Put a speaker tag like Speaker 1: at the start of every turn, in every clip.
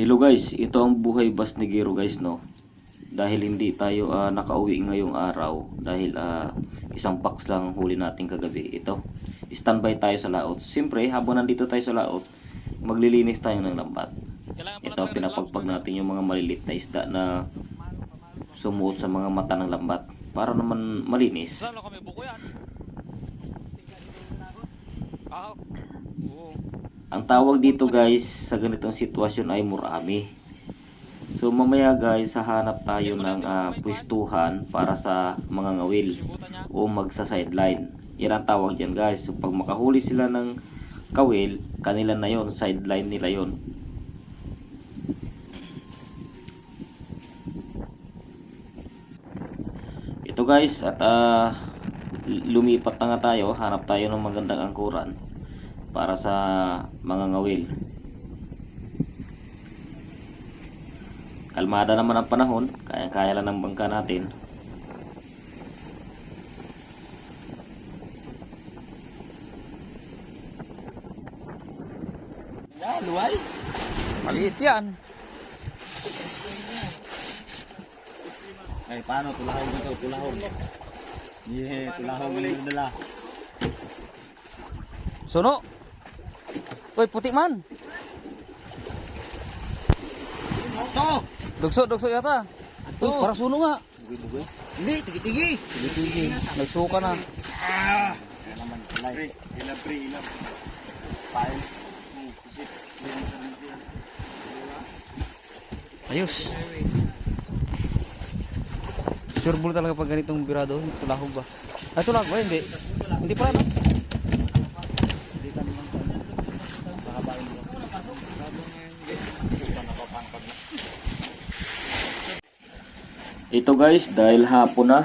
Speaker 1: Hello guys, ito ang buhay Basnegero guys no. Dahil hindi tayo ah, nakauwi ngayong araw dahil ah, isang box lang ang huli natin kagabi. Ito, standby tayo sa laot. Siyempre, habang nandito tayo sa laot, maglilinis tayo ng lambat. Ito, pinapagpag natin yung mga malilit na isda na sumuot sa mga mata ng lambat para naman malinis.
Speaker 2: Wala kami buko yan. Ah, oo.
Speaker 1: Ang tawag dito guys sa ganitong sitwasyon ay murami. So mamaya guys, hahanap tayo ng ah, pwestuhan para sa mga ngawil o magsa sideline. Yan ang tawag dyan guys. So pag makahuli sila ng kawil, kanila na yon sideline nila yon. Ito guys, at ah, lumipat na nga tayo, hanap tayo ng magandang angkuran para sa mga ngawil. Kalmada naman ang panahon, kaya-kaya lang ng bangka natin.
Speaker 3: Yan, luway.
Speaker 2: Maliit yan.
Speaker 3: Ay, paano? Tulahog nito, tulahog. Yeah, tulahog ulit dala.
Speaker 2: Suno. Uy, puti man.
Speaker 3: Ito!
Speaker 2: Dugso, dugso yata.
Speaker 3: Ito!
Speaker 2: Uy, para suno nga.
Speaker 3: Bugoy-bugoy. Hindi, tigi-tigi.
Speaker 2: Sige, nagsuka na.
Speaker 3: Ah! Naman, tulay. Ilab. Pusit.
Speaker 2: Ayos. Sure bull talaga pag ganitong birado. Tulahog ba? Ay, tulahog ba? Hindi. Hindi pa, no?
Speaker 3: Hindi ka naman. Makabain mo. Hindi ka napapangpag na.
Speaker 1: Ito guys, dahil hapon na.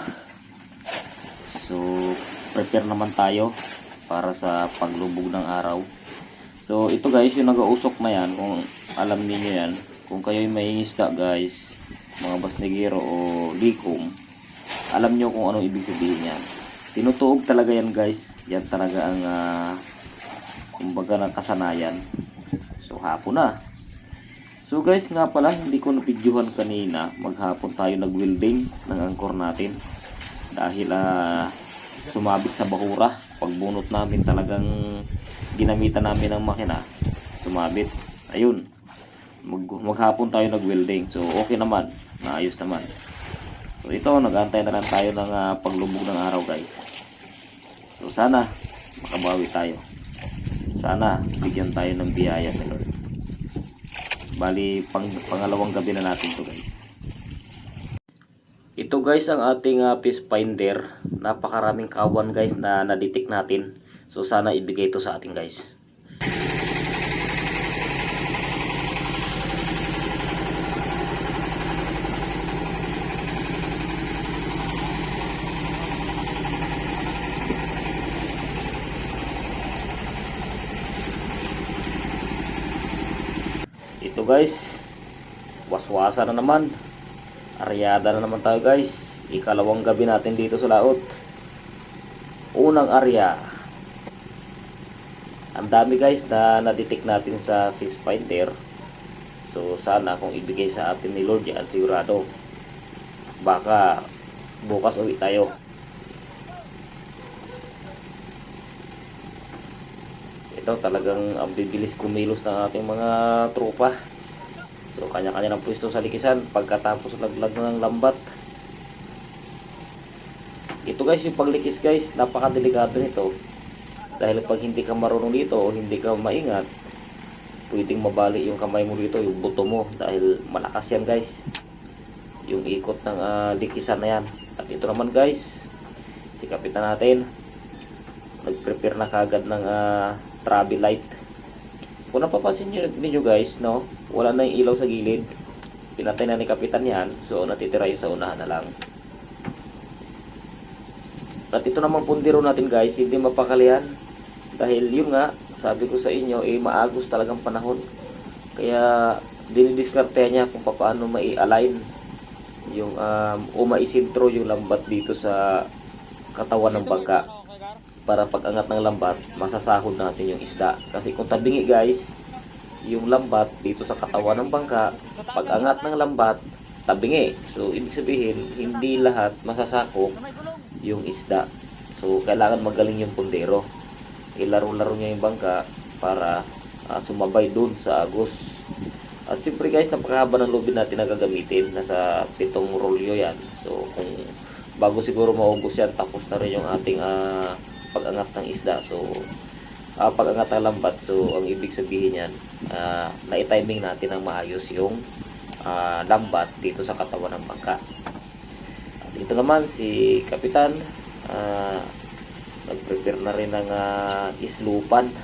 Speaker 1: So, prepare naman tayo para sa paglubog ng araw. So, ito guys, yung nag-uusok na yan, kung alam niyo yan, kung kayo'y may isda guys, mga basnegero o likom, alam nyo kung anong ibig sabihin yan. Tinutuog talaga yan guys. Yan talaga ang, ah, kumbaga ng kasanayan. So, hapon na. So guys nga pala, hindi ko napidyohan kanina. Maghapon tayo nag-welding ng angkor natin. Dahil ah, sumabit sa bahura. Pagbunot namin talagang ginamitan namin ng makina. Sumabit. Ayun. Mag maghapon tayo nag-welding. So okay naman. Naayos naman. So ito, nag-antay na lang tayo ng ah, paglubog ng araw guys. So sana makabawi tayo. Sana bigyan tayo ng biyaya ni. Bali, pang, pangalawang gabi na natin to guys. Ito guys ang ating uh, fish finder. Napakaraming kawan guys na na-detect natin. So sana ibigay ito sa atin guys. Ito guys, waswasa na naman. Aryada na naman tayo guys. Ikalawang gabi natin dito sa laot. Unang arya. Ang dami guys na na-detect natin sa fish finder. So sana kung ibigay sa atin ni Lord yan sigurado. Baka bukas uwi tayo. Ito talagang ang bibilis kumilos ng ating mga tropa. So kanya-kanya ng pwesto sa likisan pagkatapos laglag na ng lambat. Ito guys yung paglikis guys, napakadelikado nito. Dahil pag hindi ka marunong dito o hindi ka maingat, pwedeng mabali yung kamay mo dito, yung buto mo dahil malakas yan guys. Yung ikot ng ah, likisan na yan. At ito naman guys, si kapitan natin nag-prepare na kagad ng uh, travel light. Kung napapansin nyo, ninyo guys, no, wala na yung ilaw sa gilid. Pinatay na ni kapitan yan, so natitira yung sa unahan na lang. At ito namang pundiro natin guys, hindi mapakalian. Dahil yun nga, sabi ko sa inyo, eh maagos talagang panahon. Kaya dinidiskartehan niya kung paano mai-align yung um, o maisintro yung lambat dito sa katawan ng bangka para pag angat ng lambat masasahod natin yung isda kasi kung tabingi guys yung lambat dito sa katawan ng bangka. Pag angat ng lambat, tabingi. So, ibig sabihin, hindi lahat masasakop yung isda. So, kailangan magaling yung pundero. Ilaro-laro niya yung bangka para ah, sumabay dun sa agos. At siyempre guys, napakahaba ng lubid natin na gagamitin. Nasa pitong rolyo yan. So, kung bago siguro maubos yan, tapos na rin yung ating ah, pag-angat ng isda. So, ah, pag-angat ng lambat. So, ang ibig sabihin yan, ah, na-timing natin ng maayos yung ah, lambat dito sa katawan ng bangka. At ito naman si Kapitan, ah, nag-prepare na rin ng ah, islupan.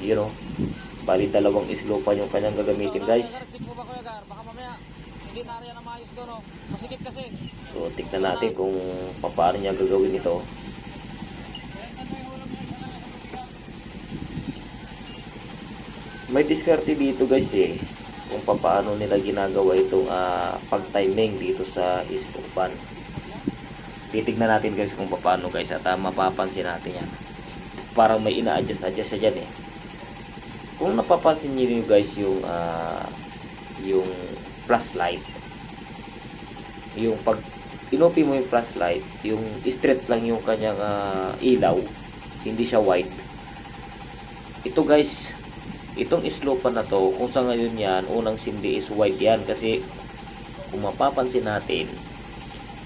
Speaker 1: You know, bali dalawang islupan yung kanyang gagamitin guys.
Speaker 2: Oh.
Speaker 1: So, tignan natin kung paano niya gagawin ito. May diskarte dito guys eh kung paano nila ginagawa itong ah, pag-timing dito sa islupan. Titignan natin guys kung paano guys at ah, mapapansin natin yan. Parang may ina-adjust-adjust siya dyan eh. Kung napapansin niyo guys yung ah, yung flashlight yung pag inopi mo yung flashlight, yung straight lang yung kanyang ah, ilaw, hindi siya white. Ito guys, itong islopan na to, kung sa ngayon yan, unang sindi is white yan kasi kung mapapansin natin,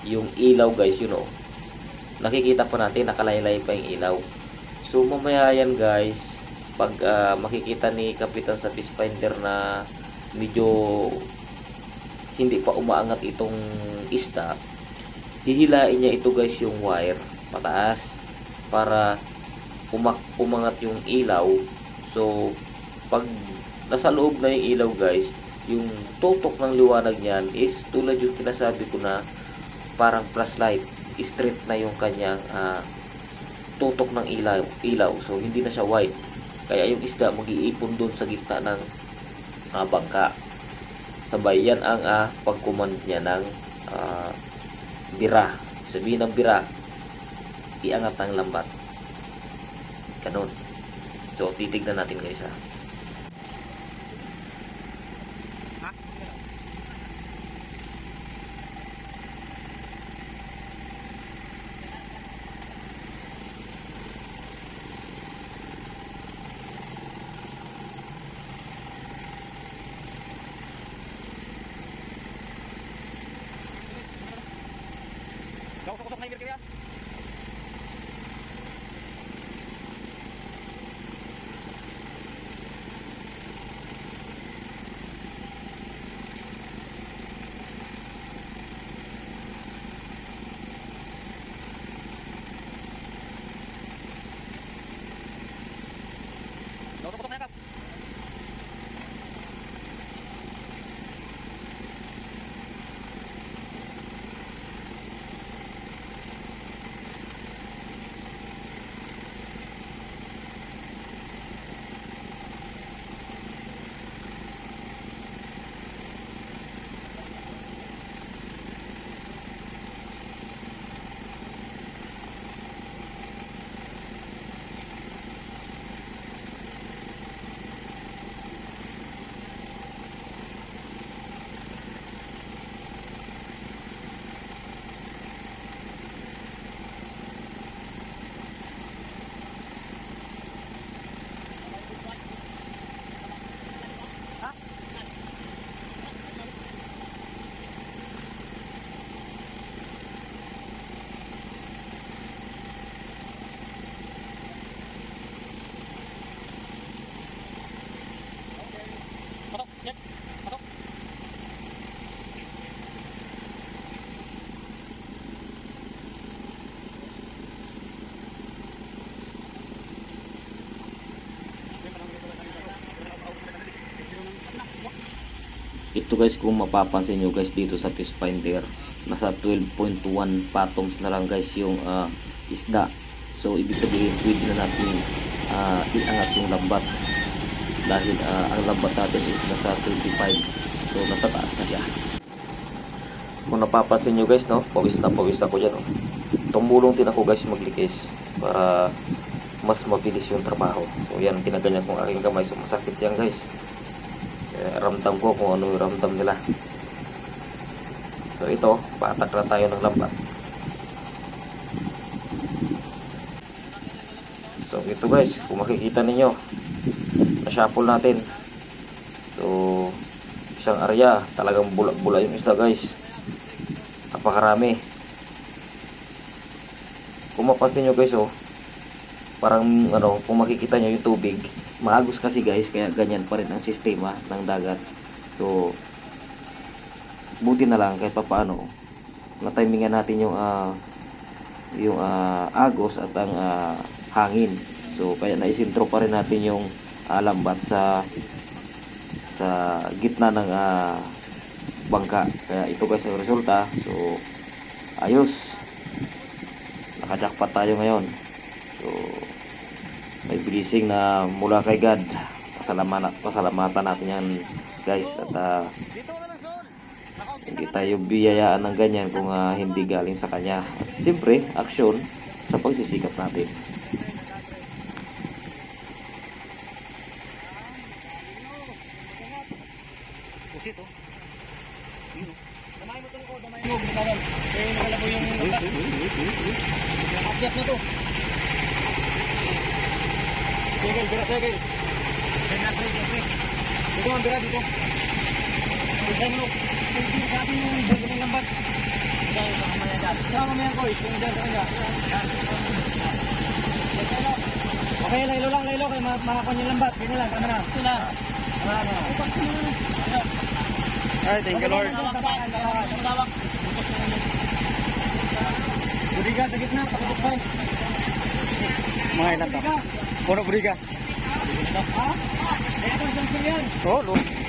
Speaker 1: yung ilaw guys, you know, nakikita pa natin, nakalaylay pa yung ilaw. So mamaya yan guys, pag ah, makikita ni Kapitan sa Fish Finder na medyo hindi pa umaangat itong isda, hihilain niya ito guys yung wire pataas para umak umangat yung ilaw. So, pag nasa loob na yung ilaw guys, yung tutok ng liwanag niyan is tulad yung sinasabi ko na parang flashlight, straight na yung kanyang ah, tutok ng ilaw, ilaw. So, hindi na siya white. Kaya yung isda mag-iipon doon sa gitna ng ah, bangka sabay yan ang ah, pagkumand niya ng ah, bira. Sabihin ng bira, iangat ang lambat. Ganun. So, titignan natin guys ha. Guys kung mapapansin nyo guys dito sa fish finder nasa 12.1 patons na lang guys yung ah, isda so ibig sabihin pwede na natin ah, iangat yung lambat dahil ah, ang lambat natin is nasa 25 so nasa taas na siya kung napapansin nyo guys no pawis na pawis ako dyan oh. tumulong din ako guys maglikis para mas mabilis yung trabaho. So yan, ginaganyan kong aking kamay. So masakit yan guys. Ramdam ko kung ano yung ramdam nila. So ito, patak na tayo ng lambat. So ito guys, kung makikita ninyo, na-shuffle natin. So isang area, talagang bula-bula yung isda guys. Napakarami. Kung mapansin nyo guys oh, parang ano, kung makikita nyo yung tubig, maagos kasi guys, kaya ganyan pa rin ang sistema ng dagat. So, buti na lang kahit papaano, natimingan natin yung ah, yung ah, agos at ang ah, hangin. So, kaya naisintro pa rin natin yung ah, lambat sa sa gitna ng ah, bangka. Kaya ito guys ang resulta. So, ayos. Nakajakpat tayo ngayon. So, may blessing na mula kay God. Pasalamatan, pasalamatan natin yan guys. At ah, hindi tayo biyayaan ng ganyan kung ah, hindi galing sa Kanya. At siyempre, aksyon sa pagsisikap natin.
Speaker 3: Pusit oh. Yun oh. Damay mo tungkol, damay mo. Bitagal. Eh, nakalabo yung... Akyat na to. Sige, bira, sige. Sige, sige, sige. Dito ang bira, dito. Dito mo. Dito sa atin yung bago ng lambat. Dito, sa kamaya dyan. Sa kamaya ko, yung dyan sa kanya. Okay, laylo lang, laylo. Kaya makakon yung lambat. Ganyan lang, tama na. Ito na. Tama na.
Speaker 2: Alright, thank you Lord.
Speaker 3: Budiga sa gitna, pakabuksan.
Speaker 2: Mga ilan to? Puno briga.
Speaker 3: Ha? Ito isang yan.
Speaker 2: Oh, Lord.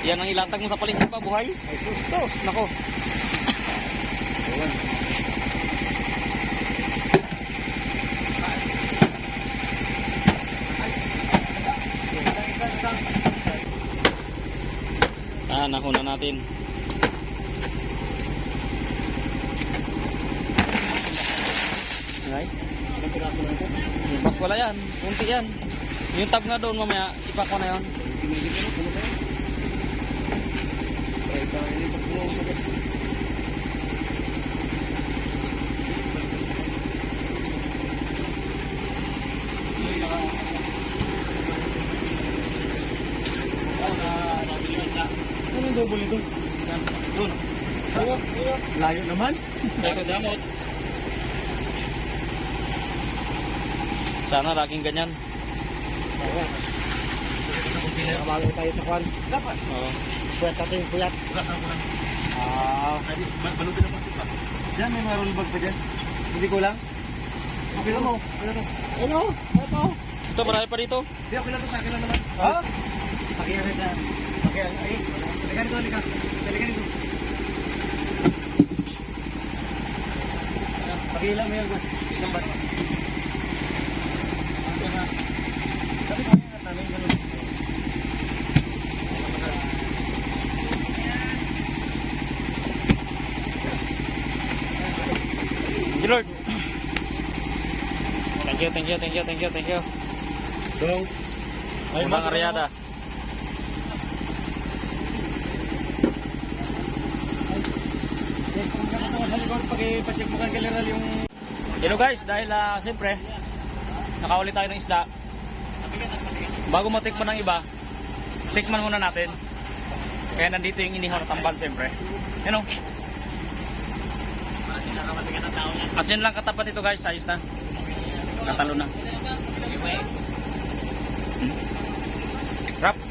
Speaker 2: Yan ang ilatag mo sa palengke pa, buhay. Ay, sus. Nako. Ah, nahuna natin. Right? Ipak wala yan. Kunti yan. Yung tab nga doon mamaya, ipak ko na yun.
Speaker 3: Double nito? Doon. Layo naman.
Speaker 2: Eko damot. Sana laging ganyan.
Speaker 3: Kamalo tayo sa kwan. Dapat.
Speaker 2: Oo.
Speaker 3: Puyat natin yung puyat. Ah. Balugin na plastic pa. Diyan, may roll bag pa dyan. Hindi ko lang. Okay lang mo. Ano to? Ano? Ito.
Speaker 2: Ito, marami pa dito.
Speaker 3: Hindi, okay lang to. Sa akin lang naman. Ha? Pakiyan na dyan. Pakiyan. Halika dito, halika. Halika dito. Mo yan. Isang bato. Sabi ko nga namin ganun. Lord.
Speaker 2: Thank you, thank you, thank you, thank you, thank you.
Speaker 3: Dong. Ay, mga karyada. Pag-check mo general yung...
Speaker 2: Hello guys, dahil uh, siyempre, nakahuli tayo ng isda. Bago matikman ng iba, tikman muna natin. Kaya nandito yung inihaw na tamban siyempre. Yan o. Asin lang katapat ito guys, ayos na. Katalo na. Hmm. Rap. Hmm.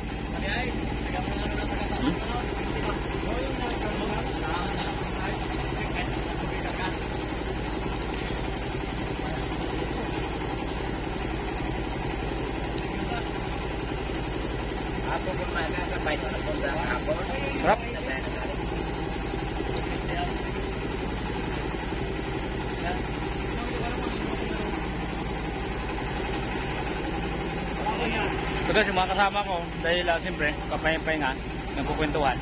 Speaker 2: Rap. Ito guys, yung mga kasama uh, siyempre, kapay-pahinga, nagkukwentuhan.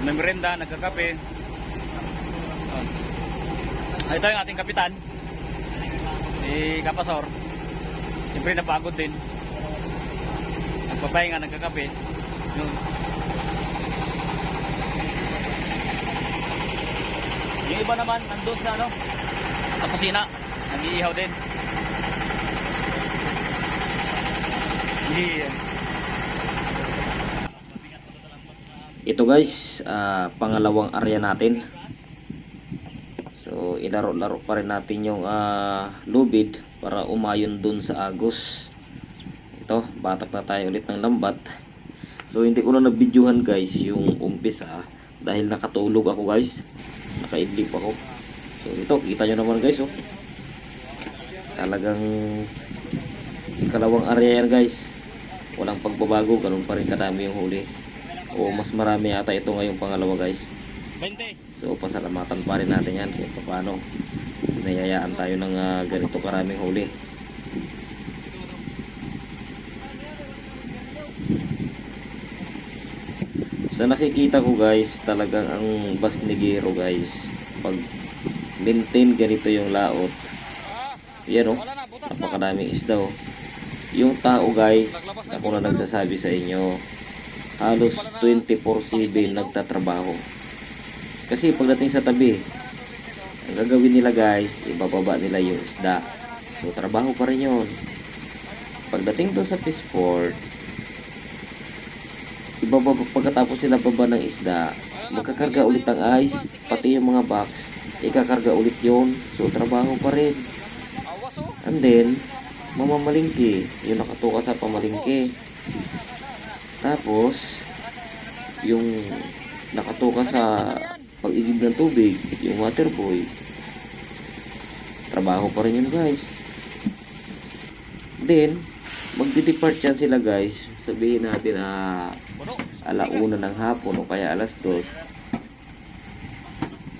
Speaker 2: May merenda, nagkakape. Oh. Ito yung ating kapitan, si Kapasor. Siyempre napagod din. Nagpapahinga, nagkakape. Yun. Yung iba naman, nandun sa ano, sa kusina, nag-iihaw din. Yeah.
Speaker 1: Ito guys, ah, pangalawang area natin. So, ilaro-laro pa rin natin yung ah, lubid para umayon dun sa agos. Ito, batak na tayo ulit ng lambat. So, hindi ko na nabidyohan guys yung umpisa dahil nakatulog ako guys. Nakaidlip ako. So, ito, kita nyo naman guys oh. Talagang ikalawang area yan guys. Walang pagbabago, ganun pa rin kadami yung huli. O mas marami yata ito ngayong pangalawa guys.
Speaker 2: 20.
Speaker 1: So pasalamatan pa rin natin yan kung paano nayayaan tayo ng ah, ganito karaming huli. Sa nakikita ko guys, talagang ang Basnigero guys, pag maintain ganito yung laot, yan o,
Speaker 2: na.
Speaker 1: napakadaming isda oh. Yung tao guys, ako na nagsasabi sa inyo, halos 24-7 nagtatrabaho. Kasi pagdating sa tabi, ang gagawin nila guys, ibababa nila yung isda. So trabaho pa rin yun. Pagdating doon sa Pisport, ibababa, pagkatapos sila baba ng isda, magkakarga ulit ang ice, pati yung mga box, ikakarga ulit yon So trabaho pa rin. And then, mamamalingki. Yung nakatuka sa pamalingki. Tapos, yung nakatuka sa pag-igib ng tubig, yung water boy. Trabaho pa rin yun guys. Then, magdi-depart yan sila guys. Sabihin natin ah, alauna ng hapon o kaya alas dos.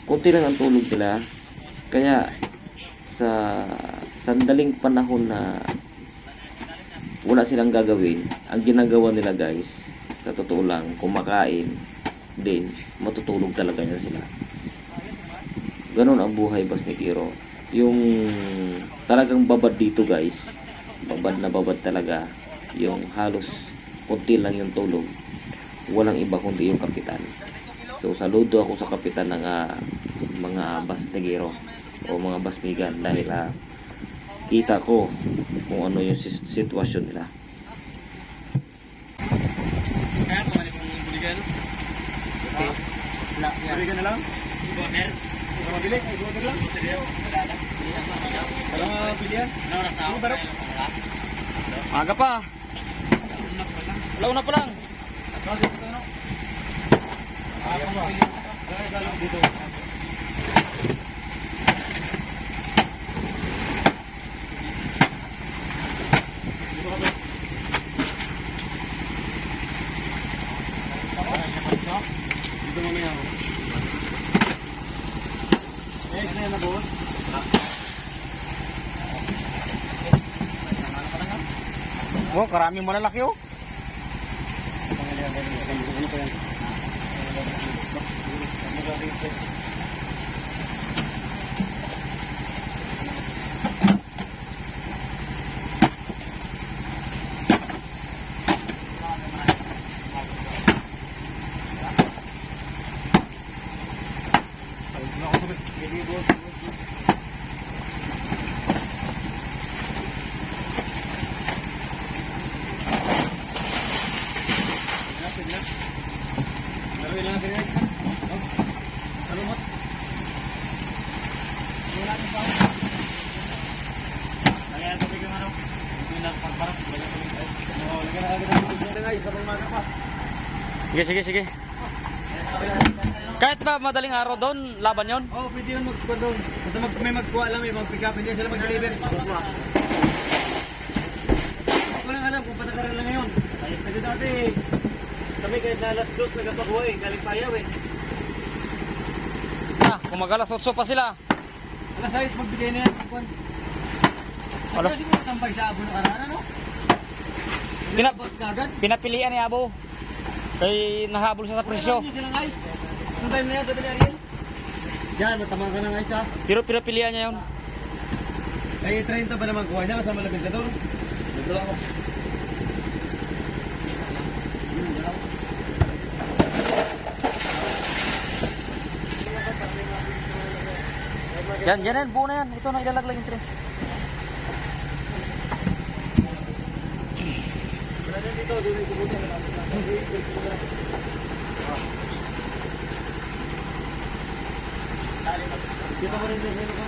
Speaker 1: Kunti lang ang tulog nila. Kaya sa sandaling panahon na wala silang gagawin, ang ginagawa nila guys, sa totoo lang, kumakain din, matutulog talaga yan sila. Ganon ang buhay Basnikiro. Yung talagang babad dito guys, babad na babad talaga, yung halos kunti lang yung tulog walang iba kundi yung kapitan. So saludo ako sa kapitan ng ah, mga bastigero o mga bastigan dahil ah, kita ko kung ano yung sitwasyon nila.
Speaker 3: Kaya ito, mali kong buligan. Buligan na lang? Buligan. Mabili? Ay, buligan lang? Wala nga bilihan? Ano ba rin?
Speaker 2: Aga pa. Alauna pa lang.
Speaker 3: Ako? Kaya isa lang dito. Dito ka ba? Dito mamaya ako. Yes, na yan na boss.
Speaker 2: Oh, karaming malalaki oh.
Speaker 3: Ano pa yan? na pagparap. Oo, lagyan na agad ang tubig na guys, sa pangmaga pa.
Speaker 2: Sige, sige, sige. Kahit ba madaling araw doon, laban yon?
Speaker 3: Oo, pwede yun magkuha doon. Basta mag, may magkuha lang, may mag-pick up, hindi sila mag-deliver. Ako lang alam kung patakaran lang ngayon. Na dati. Kami kahit na alas dos nagkapabuhay, galing payaw eh.
Speaker 2: Ah, kung mag-alas 8 pa sila.
Speaker 3: Alas ayos magbigay na yan.
Speaker 2: Ano?
Speaker 3: Ano siguro tambay sa abo ng karana, no?
Speaker 2: Pinap pinapilian ni Abo. Kay nahabol siya sa presyo.
Speaker 3: Ice? Anong time na yan, sabi ni Ariel?
Speaker 4: Yan, matama ka ng isa.
Speaker 2: Pero pinapilian niya yun.
Speaker 3: Ay, 30 ba naman kuha niya kasama labing kador? Dito ako.
Speaker 2: Yan, yan yan, buo na yan. Ito na ilalaglag yung tray.
Speaker 3: Dito mo rin din ko.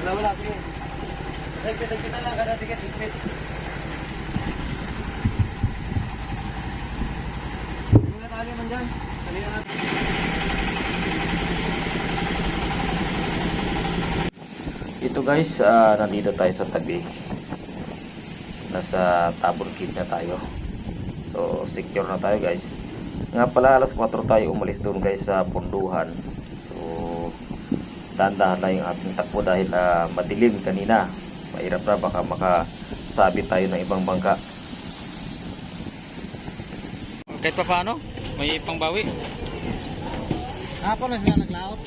Speaker 3: Wala, wala. Sige. Tagpit, tagpit na lang. Kada tiket, tagpit. Mga tali man dyan. Tali na natin.
Speaker 1: Ito guys, ah, nandito tayo sa tabi. Nasa Tabor Cave na tayo. So, secure na tayo guys. Nga pala, alas 4 tayo umalis doon guys sa Punduhan. So, dahan-dahan na yung ating takbo dahil ah, madilim kanina. Mahirap na baka makasabit tayo ng ibang bangka.
Speaker 2: Kahit pa paano, may pangbawi.
Speaker 4: Hapon na sila naglaot.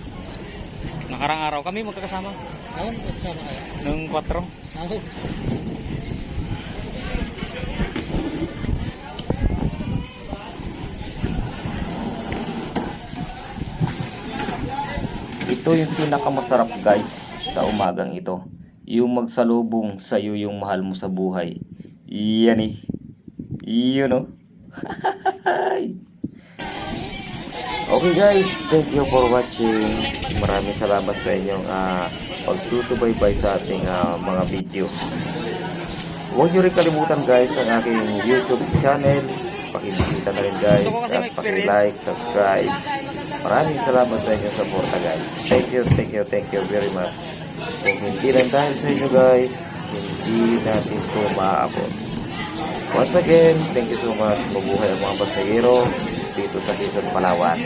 Speaker 2: Nakarang araw kami magkakasama.
Speaker 4: Ayun, magsama kayo.
Speaker 2: Nung 4.
Speaker 4: Ako.
Speaker 1: Ito yung pinakamasarap guys sa umagang ito. Yung magsalubong sa iyo yung mahal mo sa buhay. Iyan eh. Iyon oh. okay guys, thank you for watching. Maraming salamat sa inyong ah, pagsusubaybay sa ating ah, mga video. Huwag niyo rin kalimutan guys ang aking YouTube channel. Pakibisita na rin guys at paki-like, subscribe. Maraming salamat sa inyong suporta guys. Thank you, thank you, thank you very much. Kung hindi lang dahil sa inyo guys, hindi natin ito maaabot. Once again, thank you so much. Mabuhay ang mga pasahero dito sa Quezon, Palawan.